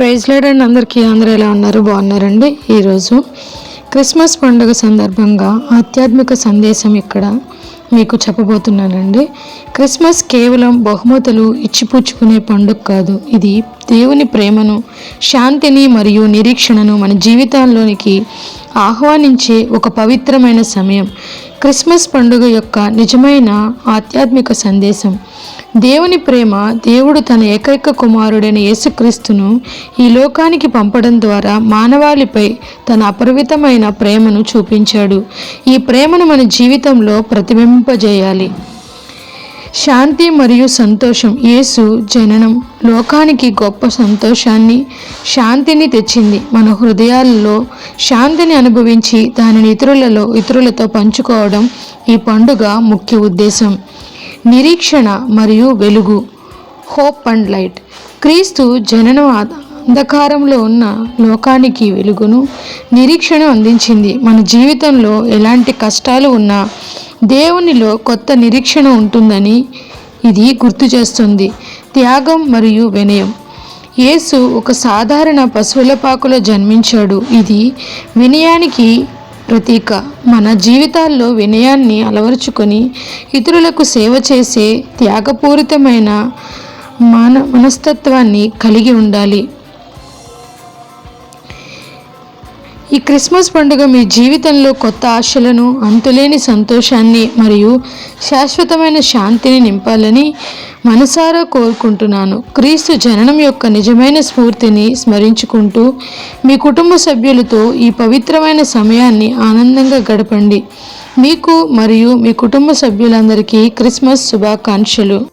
Praise లేడండి అందరికీ అందరూ ఎలా ఉన్నారు? బాగున్నారండి? ఈరోజు క్రిస్మస్ పండుగ సందర్భంగా ఆధ్యాత్మిక సందేశం ఇక్కడ మీకు చెప్పబోతున్నానండి. క్రిస్మస్ కేవలం బహుమతులు ఇచ్చిపుచ్చుకునే పండుగ కాదు. ఇది దేవుని ప్రేమను శాంతిని మరియు నిరీక్షణను మన జీవితాల్లోనికి ఆహ్వానించే ఒక పవిత్రమైన సమయం. క్రిస్మస్ పండుగ యొక్క నిజమైన ఆధ్యాత్మిక సందేశం. దేవుని ప్రేమ దేవుడు తన ఏకైక కుమారుడైన యేసుక్రీస్తును ఈ లోకానికి పంపడం ద్వారా మానవాళిపై తన అపరిమితమైన ప్రేమను చూపించాడు. ఈ ప్రేమను మన జీవితంలో ప్రతిబింబజేయాలి. శాంతి మరియు సంతోషం. యేసు జననం. లోకానికి గొప్ప సంతోషాన్ని శాంతిని తెచ్చింది. మన హృదయాలలో శాంతిని అనుభవించి దానిని ఇతరులలో ఇతరులతో పంచుకోవడం ఈ పండుగ ముఖ్య ఉద్దేశం. నిరీక్షణ మరియు వెలుగు. Hope and light. క్రీస్తు జననం అంధకారంలో ఉన్న లోకానికి వెలుగును నిరీక్షణ అందించింది. మన జీవితంలో ఎలాంటి కష్టాలు ఉన్నా దేవునిలో కొత్త నిరీక్షణ ఉంటుందని ఇది గుర్తు చేస్తుంది. త్యాగం మరియు వినయం. యేసు ఒక సాధారణ పశువుల పాకలో జన్మించాడు. ఇది వినయానికి ప్రతీక. మన జీవితాల్లో వినయాన్ని అలవరుచుకొని ఇతరులకు సేవ చేసే త్యాగపూరితమైన మాన మనస్తత్వాన్ని కలిగి ఉండాలి. ఈ క్రిస్మస్ పండుగ మీ జీవితంలో కొత్త ఆశలను అంతులేని సంతోషాన్ని మరియు శాశ్వతమైన శాంతిని నింపాలని మనసారా కోరుకుంటున్నాను. క్రీస్తు జననం యొక్క నిజమైన స్ఫూర్తిని స్మరించుకుంటూ మీ కుటుంబ సభ్యులతో ఈ పవిత్రమైన సమయాన్ని ఆనందంగా గడపండి. మీకు మరియు మీ కుటుంబ సభ్యులందరికీ క్రిస్మస్ శుభాకాంక్షలు.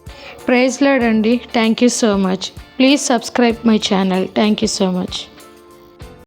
ప్రైజ్లాడండి అండి. Thank you so much. Please subscribe my channel. Thank you so much.